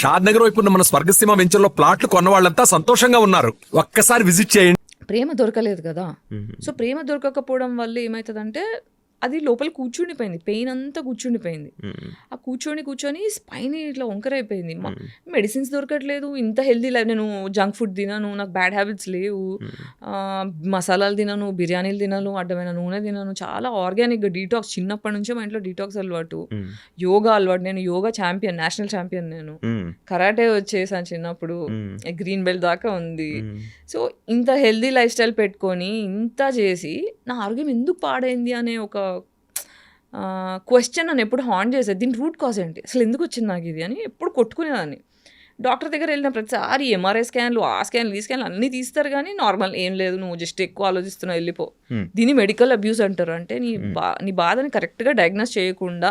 షాద్ నగర్ వైపు ఉన్న మన స్వర్గసీమ వెంచర్లో ప్లాట్లు కొన్న వాళ్ళంతా సంతోషంగా ఉన్నారు. ఒక్కసారి విజిట్ చేయండి. ప్రేమ దొరకలేదు కదా. సో ప్రేమ దొరకకపోవడం వల్ల ఏమవుతుందంటే అది లోపల కూర్చుండిపోయింది. పెయిన్ అంతా కూర్చుండిపోయింది. ఆ కూర్చొని కూర్చొని స్పైన్ ఇట్లా వంకరైపోయింది. మెడిసిన్స్ దొరకట్లేదు. ఇంత హెల్దీ లైఫ్ నేను జంక్ ఫుడ్ తినను నాకు బ్యాడ్ హ్యాబిట్స్ లేవు. మసాలాలు తినను బిర్యానీలు తినను అడ్డమైన నూనె తినను. చాలా ఆర్గానిక్గా డీటాక్స్ చిన్నప్పటి నుంచే మా ఇంట్లో డీటాక్స్ అలవాటు. యోగా అలవాటు. నేను యోగా ఛాంపియన్ నేషనల్ ఛాంపియన్ నేను. కరాటే వచ్చేసాను చిన్నప్పుడు. గ్రీన్ బెల్ట్ దాకా ఉంది. సో ఇంత హెల్దీ లైఫ్ స్టైల్ పెట్టుకొని ఇంత చేసి నా ఆరోగ్యం ఎందుకు పాడైంది అనే ఒక క్వశ్చన్ నన్ను ఎప్పుడు హాన్ చేసేది? దీని రూట్ కాజ్ ఏంటి? అసలు ఎందుకు వచ్చింది నాకు ఇది అని ఎప్పుడు కొట్టుకునేదాన్ని. డాక్టర్ దగ్గర వెళ్ళిన ప్రతిసారి ఎంఆర్ఐ స్కాన్లు ఆ స్కాన్లు ఈ స్కాన్లు అన్నీ తీస్తారు కానీ నార్మల్ ఏం లేదు నువ్వు జస్ట్ ఎక్కువ ఆలోచిస్తున్నావు వెళ్ళిపో. దీన్ని మెడికల్ అబ్యూస్ అంటారు. అంటే నీ బా నీ బాధని కరెక్ట్గా డయాగ్నోస్ చేయకుండా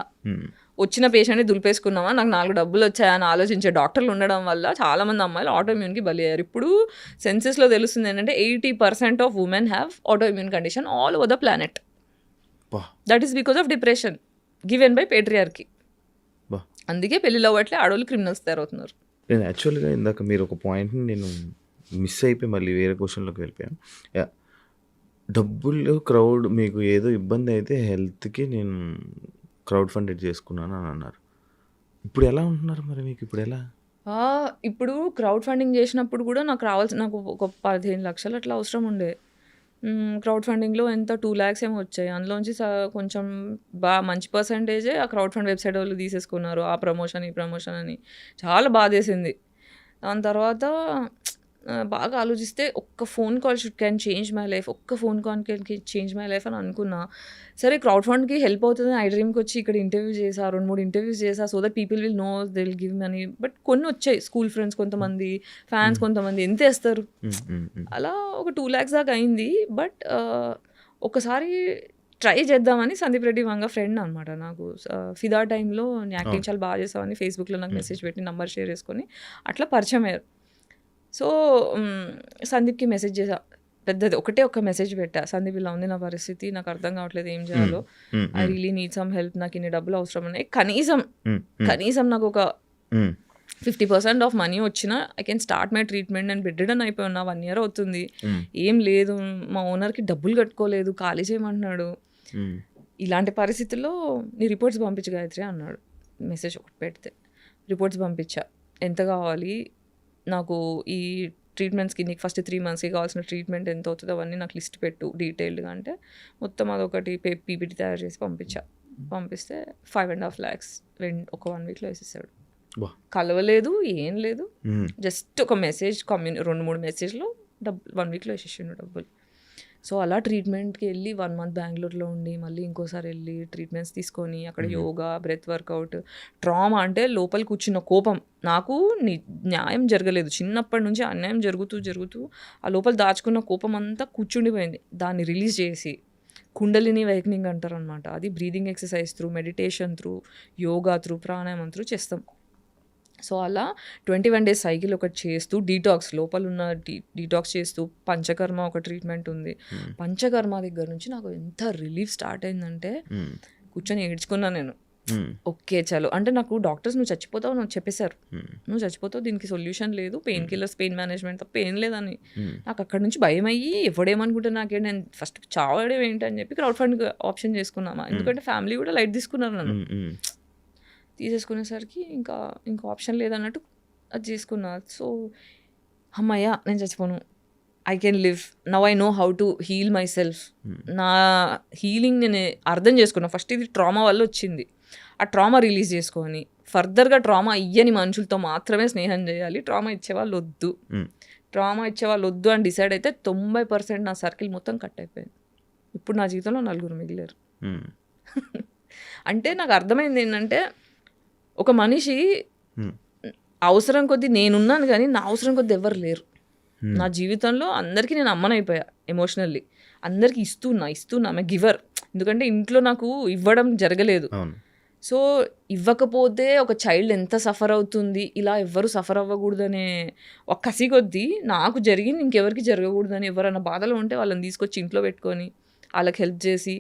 వచ్చిన పేషెంట్ని దులిపేసుకున్నామా నాకు నాలుగు డబ్బులు వచ్చాయని ఆలోచించే డాక్టర్లు ఉండడం వల్ల చాలా మంది అమ్మాయిలు ఆటోఇమ్యూన్కి బలి అయ్యారు ఇప్పుడు సెన్సెస్లో తెలుస్తుంది ఏంటంటే eighty percent of women have autoimmune condition all over the planet that is because of depression given by. Patriarchy అందుకే పెళ్ళిలో అవ్వట్లే ఆడవాళ్ళు క్రిమినల్స్ తయారవుతున్నారు. నేను యాక్చువల్గా ఇందాక మీరు ఒక పాయింట్ని నేను మిస్ అయిపోయి మళ్ళీ వేరే క్వశ్చన్లోకి వెళ్ళిపోయాను. యా డబ్బులు క్రౌడ్ మీకు ఏదో ఇబ్బంది అయితే హెల్త్కి నేను క్రౌడ్ ఫండెడ్ చేసుకున్నాను అని అన్నారు. ఇప్పుడు ఎలా ఉంటున్నారు మరి మీకు? ఇప్పుడు ఎలా? ఇప్పుడు క్రౌడ్ ఫండింగ్ చేసినప్పుడు కూడా నాకు రావాల్సి నాకు ఒక పదిహేను లక్షలు అట్లా అవసరం ఉండే. క్రౌడ్ ఫండింగ్లో ఎంత టూ ల్యాక్స్ ఏమో వచ్చాయి. అందులోంచి కొంచెం బాగా మంచి పర్సంటేజే ఆ క్రౌడ్ ఫండ్ వెబ్సైట్ వాళ్ళు తీసేసుకున్నారు. ఆ ప్రమోషన్ ఈ ప్రమోషన్ అని. చాలా బాధేసింది. దాని తర్వాత బాగా ఆలోచిస్తే ఒక్క phone call should can change my life. ఒక్క phone call can change my life అని అనుకున్నా. సరే క్రౌడ్ ఫండ్కి హెల్ప్ అవుతుంది. ఐ డ్రీమ్కి వచ్చి ఇక్కడ ఇంటర్వ్యూ చేసా రెండు మూడు ఇంటర్వ్యూస్ చేసా so that people will know they will give money but కొన్ని వచ్చాయి. స్కూల్ ఫ్రెండ్స్ కొంతమంది ఫ్యాన్స్ కొంతమంది. ఎంత వేస్తారు? మ్మ్, మ్మ్. అలా ఒక టూ ల్యాక్స్ దాకా అయింది. బట్ ఒకసారి ట్రై చేద్దామని సందీప్ రెడ్డి వంగ ఫ్రెండ్ అనమాట నాకు. ఫిదా టైంలో యాక్టింగ్ చాలా బాగా చేసామని ఫేస్బుక్లో నాకు మెసేజ్ పెట్టి నంబర్ షేర్ చేసుకొని అట్లా పరిచయం అయ్యారు. సో సందీప్కి మెసేజ్ చేసా పెద్దది ఒకటే ఒక మెసేజ్ పెట్టా. సందీప్ ఇలా ఉంది నా పరిస్థితి నాకు అర్థం కావట్లేదు ఏం చేయాలో. I really need some help నాకు ఇన్ని డబ్బులు అవసరం ఉన్నాయి కనీసం కనీసం నాకు ఒక. ఫిఫ్టీ పర్సెంట్ ఆఫ్ మనీ వచ్చినా I can start my treatment నేను బెడ్డన్ అయిపోయి ఉన్నా వన్ ఇయర్ అవుతుంది. ఏం లేదు మా ఓనర్కి డబ్బులు కట్టుకోలేదు ఖాళీ చేయమంటున్నాడు. ఇలాంటి పరిస్థితుల్లో నీ రిపోర్ట్స్ పంపించు గాయత్రి అన్నాడు. మెసేజ్ ఒకటి పెడితే. రిపోర్ట్స్ పంపించా. ఎంత కావాలి? నాకు ఈ ట్రీట్మెంట్స్కి నీకు ఫస్ట్ త్రీ మంత్స్కి కావాల్సిన ట్రీట్మెంట్ ఎంత అవుతుందో అవన్నీ నాకు లిస్ట్ పెట్టు డీటెయిల్డ్గా అంటే మొత్తం అదొకటి పే పీపీటీ తయారు చేసి పంపించా. పంపిస్తే ఫైవ్ అండ్ హాఫ్ ల్యాక్స్ ఒక వన్ వీక్లో వేసేసాడు. కలవలేదు ఏం లేదు. జస్ట్ ఒక మెసేజ్ కమ్యూని రెండు మూడు మెసేజ్లో డబ్బులు వన్ వీక్లో వేసేసిండు డబ్బులు. సో అలా ట్రీట్మెంట్కి వెళ్ళి వన్ మంత్ బెంగళూరులో ఉండి మళ్ళీ ఇంకోసారి వెళ్ళి ట్రీట్మెంట్స్ తీసుకొని అక్కడ యోగా బ్రెత్ వర్కౌట్ ట్రామా అంటే లోపల కూర్చున్న కోపం. నాకు ని- న్యాయం జరగలేదు. చిన్నప్పటి నుంచి అన్యాయం జరుగుతూ జరుగుతూ ఆ లోపల దాచుకున్న కోపం అంతా కూర్చుండిపోయింది. దాన్ని రిలీజ్ చేసి కుండలిని వైకనింగ్ అంటారు అనమాట అది breathing exercise through meditation through yoga through pranayama through చేస్తాం. సో అలా ట్వంటీ వన్ డేస్ సైకిల్ ఒకటి చేస్తూ డీటాక్స్ లోపల ఉన్న డీ డీటాక్స్ చేస్తూ పంచకర్మ ఒక ట్రీట్మెంట్ ఉంది. పంచకర్మ దగ్గర నుంచి నాకు ఎంత రిలీఫ్ స్టార్ట్ అయిందంటే మ్మ్. కూర్చొని ఏడ్చుకున్నా నేను. మ్మ్. ఓకే చలో. అంటే నాకు డాక్టర్స్ నువ్వు చచ్చిపోతావు నువ్వు చెప్పేశారు. నువ్వు చచ్చిపోతావు దీనికి సొల్యూషన్ లేదు. పెయిన్ కిల్లర్స్ పెయిన్ మేనేజ్మెంట్ తప్ప ఏం లేదని. నాకు అక్కడ నుంచి భయం అయ్యి ఎవడేమనుకుంటే నాకే నేను ఫస్ట్ చావడం ఏంటి అని చెప్పి క్రౌడ్ ఫండ్ ఆప్షన్ చేసుకున్నామా ఎందుకంటే ఫ్యామిలీ కూడా లైట్ తీసుకున్నారు నన్ను. తీసేసుకునేసరికి ఇంకా ఇంకా ఆప్షన్ లేదన్నట్టు అది చేసుకున్నా. సో అమ్మయ్య నేను చచ్చిపోను. I can live now I know how to heal myself నా హీలింగ్ నేను అర్థం చేసుకున్నా. ఫస్ట్ ఇది ట్రామా వల్ల వచ్చింది. ఆ ట్రామా రిలీజ్ చేసుకొని ఫర్దర్గా ట్రామా ఇయ్యని మనుషులతో మాత్రమే స్నేహం చేయాలి. ట్రామా ఇచ్చేవాళ్ళు వద్దు. ట్రామా ఇచ్చేవాళ్ళు వద్దు అని డిసైడ్ అయితే తొంభై పర్సెంట్ నా సర్కిల్ మొత్తం కట్ అయిపోయింది. ఇప్పుడు నా జీవితంలో నలుగురు మిగిలారు. మ్మ్. అంటే నాకు అర్థమైంది ఏంటంటే ఒక మనిషి. అవసరం కొద్దీ నేనున్నాను కానీ నా అవసరం కొద్దీ ఎవరు లేరు. నా జీవితంలో అందరికీ నేను అమ్మనైపోయా ఎమోషనల్లీ అందరికీ ఇస్తున్నా ఇస్తున్నా ఆమె గివర్ ఎందుకంటే ఇంట్లో నాకు ఇవ్వడం జరగలేదు. సో ఇవ్వకపోతే ఒక చైల్డ్ ఎంత సఫర్ అవుతుంది? ఇలా ఎవ్వరు సఫర్ అవ్వకూడదనే ఒక కసి కొద్దీ నాకు జరిగింది ఇంకెవరికి జరగకూడదని ఎవరైనా బాధలో ఉంటే వాళ్ళని తీసుకొచ్చి ఇంట్లో పెట్టుకొని వాళ్ళకి హెల్ప్ చేసి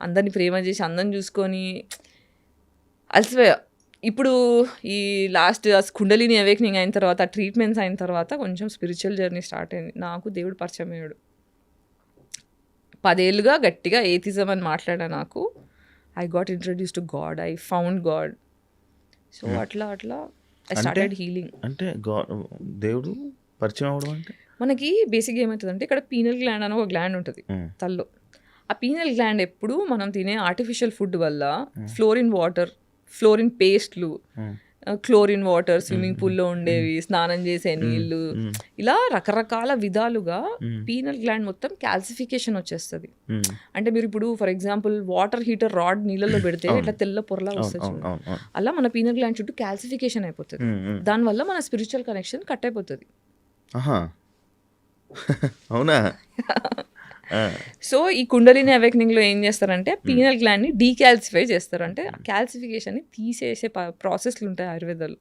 అందరిని ప్రేమ చేసి అందరిని చూసుకొని అలసిపోయా. ఇప్పుడు ఈ లాస్ట్ కుండలిని అవేక్నింగ్ అయిన తర్వాత ట్రీట్మెంట్స్ అయిన తర్వాత కొంచెం స్పిరిచువల్ జర్నీ స్టార్ట్ అయింది. నాకు దేవుడు పరిచయం అయ్యాడు. పదేళ్ళుగా గట్టిగా ఏతిజం అని మాట్లాడా నాకు. I got introduced to God I found God so అట్లా అట్లా ఐ స్టార్టెడ్ హీలింగ్ అంటే దేవుడు పరిచయం అవడం అంటే? మనకి బేసిక్గా ఏమవుతుందంటే ఇక్కడ పీనల్ గ్లాండ్ అని ఒక గ్లాండ్ ఉంటుంది ఉమ్, తల్లో. ఆ పీనల్ గ్లాండ్ ఎప్పుడు మనం తినే ఆర్టిఫిషియల్ ఫుడ్ వల్ల ఫ్లోరిన్ వాటర్ ఫ్లోరిన్ పేస్ట్లు క్లోరిన్ వాటర్ స్విమ్మింగ్ పూల్లో ఉండేవి స్నానం చేసే నీళ్ళు ఇలా రకరకాల విధాలుగా పీనల్ గ్లాండ్ మొత్తం క్యాల్సిఫికేషన్ వచ్చేస్తుంది. అంటే మీరు ఇప్పుడు for example water heater rod నీళ్ళలో పెడితే ఇట్లా తెల్ల పొరలా వస్తుంది. అలా మన పీనల్ గ్లాండ్ చుట్టూ క్యాల్సిఫికేషన్ అయిపోతుంది. దానివల్ల మన స్పిరిచువల్ కనెక్షన్ కట్ అయిపోతుంది. అవునా? సో ఈ కుండలిని అవేక్నింగ్లో ఏం చేస్తారంటే పీనల్ గ్లాండ్ని డీకాల్సిఫై చేస్తారు అంటే క్యాల్సిఫికేషన్ని తీసేసే ప్రాసెస్లు ఉంటాయి ఆయుర్వేదాలు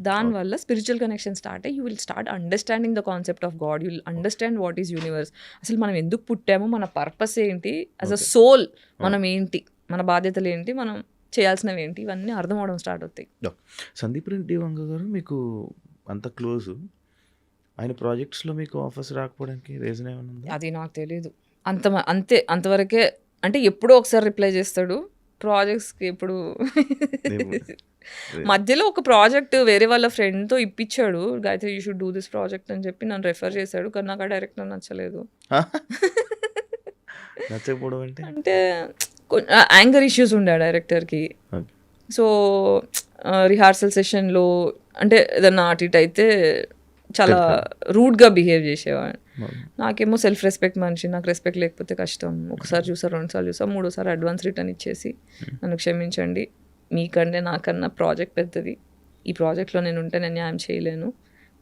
దానివల్ల స్పిరిచువల్ కనెక్షన్ స్టార్ట్ అయ్యి you will start understanding the concept of God you will understand what is universe అసలు మనం ఎందుకు పుట్టామో మన పర్పస్ ఏంటి? యాజ్ అ సోల్ మనం ఏంటి? మన బాధ్యతలు ఏంటి? మనం చేయాల్సినవి ఏంటి? ఇవన్నీ అర్థం అవడం స్టార్ట్ అవుతాయి. సందీప్ రెడ్డి వంగ గారు మీకు అంత క్లోజ్ ఆయన ప్రాజెక్ట్స్లో మీకు ఆఫర్స్ రాకపోవడానికి రీజన్ ఏమైనా ఉందా? అది నాకు తెలియదు అంత అంతే అంతవరకే అంటే ఎప్పుడో ఒకసారి రిప్లై చేస్తాడు ప్రాజెక్ట్స్కి ఎప్పుడు మధ్యలో ఒక ప్రాజెక్ట్ వేరే వాళ్ళ ఫ్రెండ్తో ఇప్పించాడు Gayatri you should do this project అని చెప్పి నన్ను రెఫర్ చేశాడు కానీ నాకు ఆ డైరెక్టర్ నచ్చలేదు. నచ్చకపోవడం అంటే? అంటే యాంగర్ ఇష్యూస్ ఉండే డైరెక్టర్కి. సో రిహార్సల్ సెషన్లో అంటే ఏదన్నా అటు ఇటు అయితే చాలా రూడ్గా బిహేవ్ చేసేవాడు నాకేమో సెల్ఫ్ రెస్పెక్ట్ మనిషి నాకు రెస్పెక్ట్ లేకపోతే కష్టం. ఒకసారి చూసా రెండుసార్లు చూసా మూడోసారి అడ్వాన్స్ రిటర్న్ ఇచ్చేసి నన్ను క్షమించండి. మీకంటే నాకన్నా ప్రాజెక్ట్ పెద్దది. ఈ ప్రాజెక్ట్లో నేను ఉంటే నేను న్యాయం చేయలేను.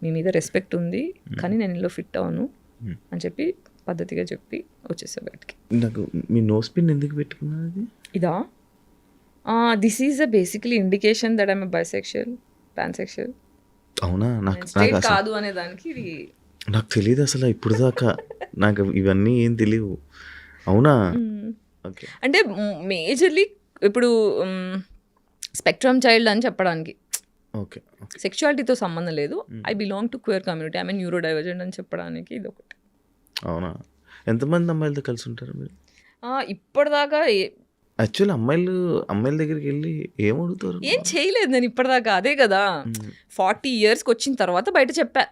మీ మీద రెస్పెక్ట్ ఉంది కానీ నేను ఇందులో ఫిట్ అవును Hmm. అని చెప్పి పద్ధతిగా చెప్పి వచ్చేసా బయటికి. నాకు మీ నోస్ పిన్ ఎందుకు పెట్టుకున్నది ఇదా? This is a basically indication that I'm bisexual pansexual అవునా? నాకు నాకు అసలు కాదు అనే దానికి ఇది నాకు తెలియదు అసలు ఇప్పుడు దాకా నాకు ఇవన్నీ ఏం తెలియవు అవునా? మ్మ్. ఓకే. అంటే మేజర్లీ ఇప్పుడు స్పెక్ట్రమ్ చైల్డ్ అని చెప్పడానికి. Okay okay. సెక్షువాలిటీతో సంబంధం లేదు. I belong to queer community. I mean neurodivergent అని చెప్పడానికి ఇది ఒకటి. అవునా? ఎంతమంది అమ్మాయిలతో కలిసి ఉంటారు మీరు? ఆ, ఇప్పటిదాకా ఏ- యాక్చువల్లీ అమ్మాయిలు అమ్మాయిల దగ్గరికి వెళ్ళి ఏం అడుగుతారు? ఏం చేయలేదు నేను ఇప్పటిదాకా అదే కదా. ఫార్టీ ఇయర్స్కి వచ్చిన తర్వాత బయట చెప్పా.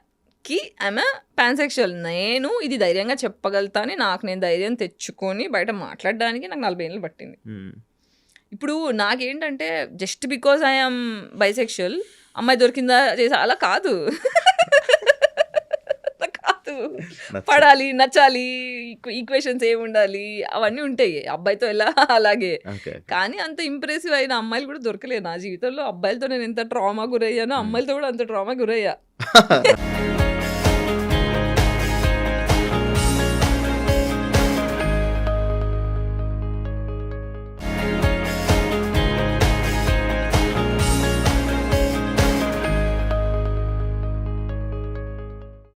కి ఆమె పాన్సెక్షువల్ నేను ఇది ధైర్యంగా చెప్పగలుగుతా అని నాకు నేను ధైర్యం తెచ్చుకొని బయట మాట్లాడడానికి నాకు నలభై ఏళ్ళు పట్టింది. ఇప్పుడు నాకేంటంటే జస్ట్ బికాజ్ ఐఎమ్ బైసెక్షువల్ అమ్మాయి దొరికిందా చేసా అలా కాదు. కాదు పడాలి నచ్చాలి ఈక్వేషన్స్ ఏమి ఉండాలి అవన్నీ ఉంటాయి. అబ్బాయితో ఎలా? అలాగే. కానీ అంత ఇంప్రెసివ్ అయిన అమ్మాయిలు కూడా దొరకలేదు. నా జీవితంలో అబ్బాయిలతో నేను ఎంత ట్రామా గురయ్యానో అమ్మాయిలతో కూడా అంత ట్రామా గురయ్యా.